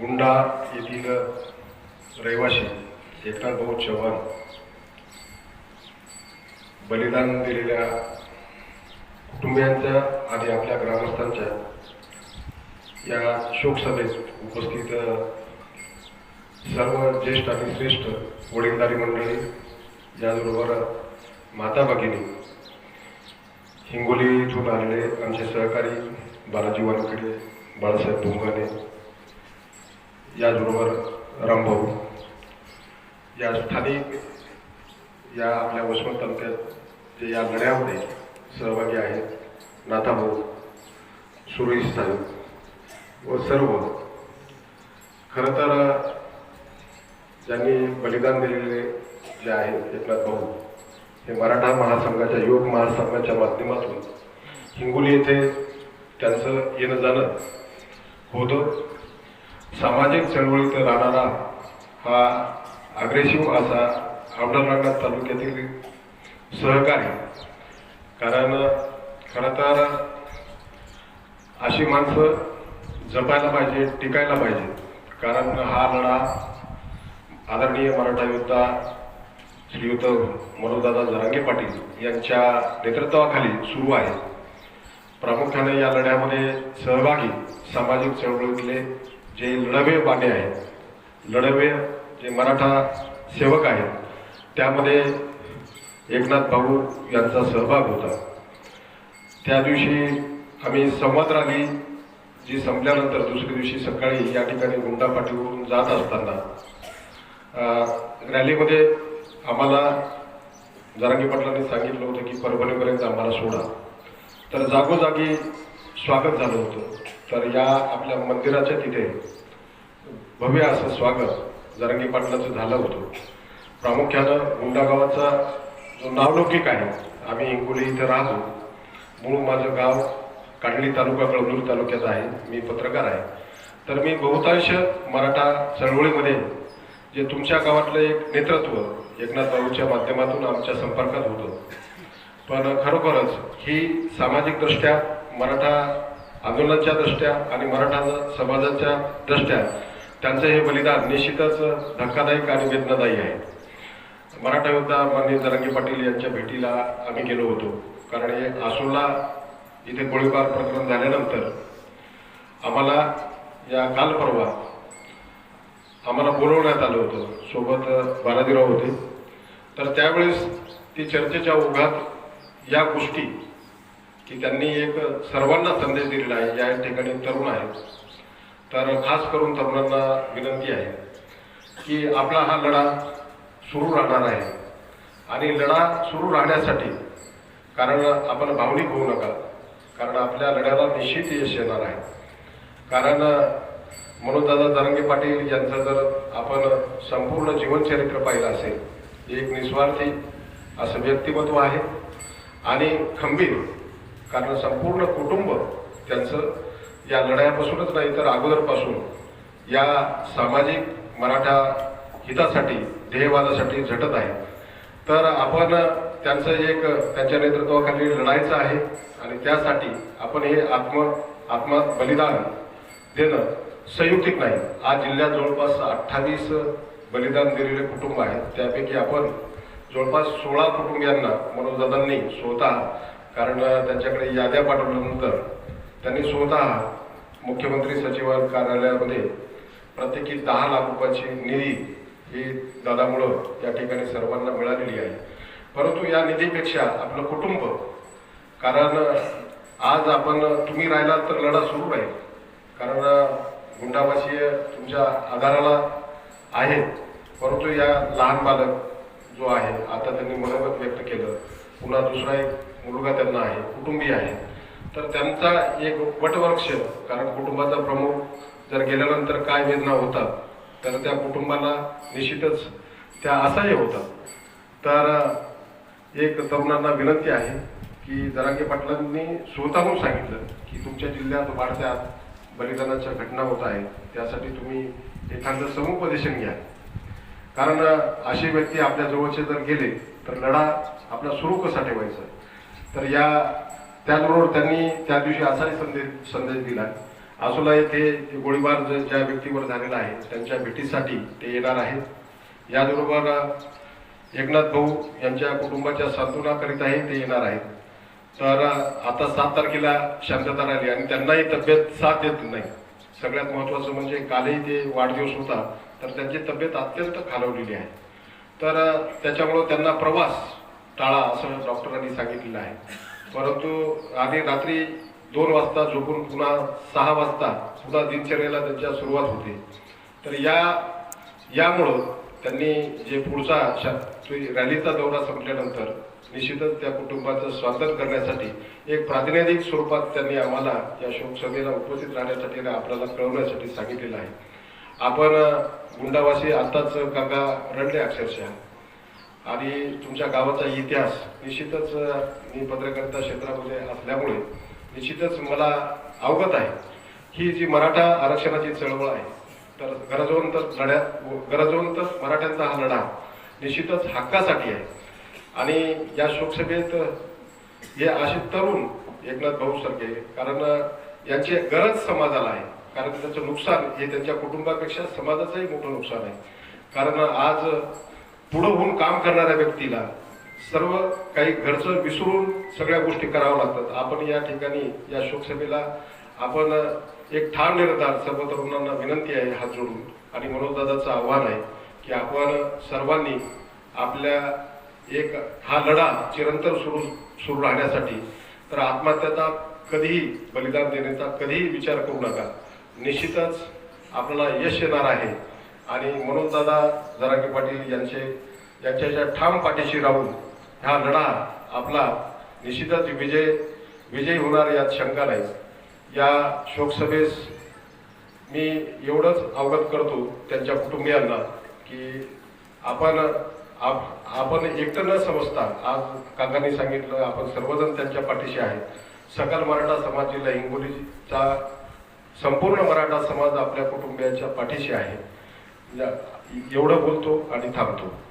गुंडा येथील रहिवासी एकनाथ भाऊ चव्हाण बलिदान दिलेल्या कुटुंबियांच्या आणि आपल्या ग्रामस्थांच्या या शोकसभेत उपस्थित सर्व ज्येष्ठ आणि श्रेष्ठ वडीलधारी मंडळी याचबरोबर माता भगिनी हिंगोली इथून आलेले आमचे सहकारी बालाजी वानखेडे बाळासाहेब भुंगाने याचबरोबर रामभाऊ या स्थानिक या आपल्या वसमत तालुक्यात जे या लढ्यामध्ये सहभागी आहेत नाथाभाऊ सुरेश साहेब. व सर्व. खरं तर ज्यांनी बलिदान दिलेले जे आहेत एकनाथ भाऊ हे मराठा महासंघाच्या योग महासंघाच्या माध्यमातून हिंगोली येथे त्यांचं येणं जाणं होतं. सामाजिक चळवळीत राहणारा हा अग्रेसिव्ह असा औंढरनागनाथ तालुक्यातील सहकारी. कारण खरं तर अशी माणसं जपायला पाहिजे टिकायला पाहिजे. कारण हा लढा आदरणीय मराठा योद्धा श्रीयुत मनोदादा जरांगे पाटील यांच्या नेतृत्वाखाली सुरू आहे. प्रामुख्याने या लढ्यामध्ये सहभागी सामाजिक चळवळीतले जे लढवे बाणे आहेत लढवे जे मराठा सेवक आहेत त्यामध्ये एकनाथ भाऊ यांचा सहभाग होता. त्या दिवशी आम्ही संवाद रॅली जी संपल्यानंतर दुसऱ्या दिवशी सकाळी या ठिकाणी गुंडा पाठीवरून जात असताना रॅलीमध्ये आम्हाला जरांगी पाटलांनी सांगितलं होतं की परभणीपर्यंत आम्हाला सोडा. तर जागोजागी स्वागत झालं होतं. तर या आपल्या मंदिराच्या तिथे भव्य असं स्वागत जरंगीपाटणाचं झालं होतं. प्रामुख्यानं गुंडा गावाचा जो नावलौकिक आहे आम्ही हिंगोली इथे राहतो. मूळ माझं गाव कांडली तालुका कळमनुरी तालुक्याचं आहे. मी पत्रकार आहे. तर मी बहुतांश मराठा चळवळीमध्ये जे तुमच्या गावातलं एक नेतृत्व एकनाथ भाऊच्या माध्यमातून आमच्या संपर्कात होतं. पण खरोखरच ही सामाजिकदृष्ट्या मराठा आंदोलनाच्या दृष्ट्या आणि मराठा समाजाच्या दृष्ट्या त्यांचं हे बलिदान निश्चितच धक्कादायक आणि वेदनादायी आहे. मराठा योद्धा माननीय जरांगे पाटील यांच्या भेटीला आम्ही गेलो होतो. कारण हे आसोला इथे गोळीबार प्रकरण झाल्यानंतर आम्हाला या काल परवा आम्हाला बोलवण्यात आलं होतं. सोबत बालाजीराव होते. तर त्यावेळेस ती चर्चेच्या ओघात या गोष्टी की त्यांनी एक सर्वांना संदेश दिलेला आहे या ठिकाणी तरुण आहेत. तर खास करून तरुणांना विनंती आहे की आपला हा लढा सुरू राहणार आहे. आणि लढा सुरू राहण्यासाठी कारण आपण भावनिक होऊ नका कारण आपल्या लढ्याला निश्चित यश येणार आहे. कारण मनोजदादा दरंगे पाटील यांचं जर आपण संपूर्ण जीवनचरित्र पाहिलं असेल एक निस्वार्थी असं व्यक्तिमत्व आहे. आणि खंबीर कारण संपूर्ण कुटुंब त्यांचं या लढ्यापासूनच नाही तर अगोदरपासून या सामाजिक मराठा हितासाठी ध्येयवादासाठी झटत आहे. तर आपण त्यांचं एक त्यांच्या नेतृत्वाखाली लढायचं आहे आणि त्यासाठी आपण हे आत्म आत्मा बलिदान देणं संयुक्तिक नाही. आज जिल्ह्यात जवळपास अठ्ठावीस बलिदान दिलेले कुटुंब आहेत. त्यापैकी आपण जवळपास सोळा कुटुंबियांना मनोजदादांनी स्वतः कारण त्यांच्याकडे याद्या पाठवल्यानंतर त्यांनी स्वतः मुख्यमंत्री सचिव कार्यालयामध्ये प्रत्येकी दहा लाख रुपयाची निधी ही दादामुळं या ठिकाणी सर्वांना मिळालेली आहे. परंतु या निधीपेक्षा आपलं कुटुंब कारण आज आपण तुम्ही राहिलात तर लढा सुरू आहे कारण गुंडावासीय तुमच्या आधाराला आहेत. परंतु या लहान बालक जो आहे आता त्यांनी मनोगत व्यक्त केलं. पुन्हा दुसरा एक मुलगा त्यांना आहे कुटुंबीय आहे. तर त्यांचा एक वटवृक्ष कारण कुटुंबाचा प्रमुख जर गेल्यानंतर काय वेदना होतात तर त्या कुटुंबाला निश्चितच त्या असह्य होतात. तर एक तरुणांना विनंती आहे की जरांगे पाटलांनी स्वतःहून सांगितलं की तुमच्या जिल्ह्यात वाढत्या बलिदानाच्या घटना होत आहेत त्यासाठी तुम्ही एखादं समुपदेशन घ्या. कारण अशी व्यक्ती आपल्या जवळचे जर गेले तर लढा आपला सुरू कसा ठेवायचा? तर या त्याचबरोबर त्यांनी त्या दिवशी असाही संदेश संदेश दिला. आसोला येथे गोळीबार ज्या व्यक्तीवर झालेला आहे त्यांच्या भेटीसाठी ते येणार आहेत. याचबरोबर एकनाथ भाऊ यांच्या कुटुंबाच्या सांत्वनाकरिताही ते येणार आहेत. तर आता सात तारखेला शांतता राहिली आणि त्यांनाही तब्येत साथ देत नाही. सगळ्यात महत्त्वाचं म्हणजे कालही ते वाढदिवस होता तर त्यांची तब्येत अत्यंत खालवलेली आहे. तर त्याच्यामुळं त्यांना प्रवास टाळा असं डॉक्टरांनी सांगितलेलं आहे. परंतु आधी रात्री दोन वाजता झोपून पुन्हा सहा वाजता पुन्हा दिनचर्येला त्यांच्या सुरुवात होते. तर या यामुळं त्यांनी जे पुढचा रॅलीचा दौरा संपल्यानंतर निश्चितच त्या कुटुंबाचं स्वागत करण्यासाठी एक प्रातिनिधिक स्वरूपात त्यांनी आम्हाला या शोकसभेला उपस्थित राहण्यासाठी आणि आपल्याला कळवण्यासाठी सांगितलेलं आहे. आपण गुंडावासी आताच काका रडले अक्षरशः. आणि तुमच्या गावाचा इतिहास निश्चितच मी पत्रकारिता क्षेत्रामध्ये असल्यामुळे निश्चितच मला अवगत आहे. ही जी मराठा आरक्षणाची चळवळ आहे तर गरजवंत लढ्या गरजवंत मराठ्यांचा हा लढा निश्चितच हक्कासाठी आहे. आणि या शोकसभेत हे असे तरुण एकनाथ भाऊ सारखे कारण यांची गरज समाजाला आहे. कारण त्याचं नुकसान हे त्यांच्या कुटुंबापेक्षा समाजाचंही मोठं नुकसान आहे. कारण आज पुढं होऊन काम करणाऱ्या व्यक्तीला सर्व काही घरचं विसरून सगळ्या गोष्टी कराव्या लागतात. आपण या ठिकाणी या शोकसभेला आपण एक ठाम निर्धार सर्व तरुणांना विनंती आहे हात जोडून. आणि मनोजदादाचं आव्हान आहे की आपण सर्वांनी आपल्या एक हा लढा चिरंतर सुरू सुरू राहण्यासाठी तर आत्महत्याचा कधीही बलिदान देण्याचा कधीही विचार करू नका. निश्चितच आपल्याला यश येणार आहे. आणि म्हणून दादा जरांगे पाटील यांचे यांच्या ठाम पाठीशी राहून हा लढा आपला निश्चितच विजय विजयी होणार यात शंका नाही. या शोकसभेस मी एवढंच अवगत करतो त्यांच्या कुटुंबियांना की आपण आप- आपण एकटं न समजता आज काकांनी सांगितलं आपण सर्वजण त्यांच्या पाठीशी आहेत. सकल मराठा समाज जिल्हा हिंगोलीचा संपूर्ण मराठा समाज आपल्या कुटुंबियांच्या पाठीशी आहे. एवढं बोलतो आणि थांबतो.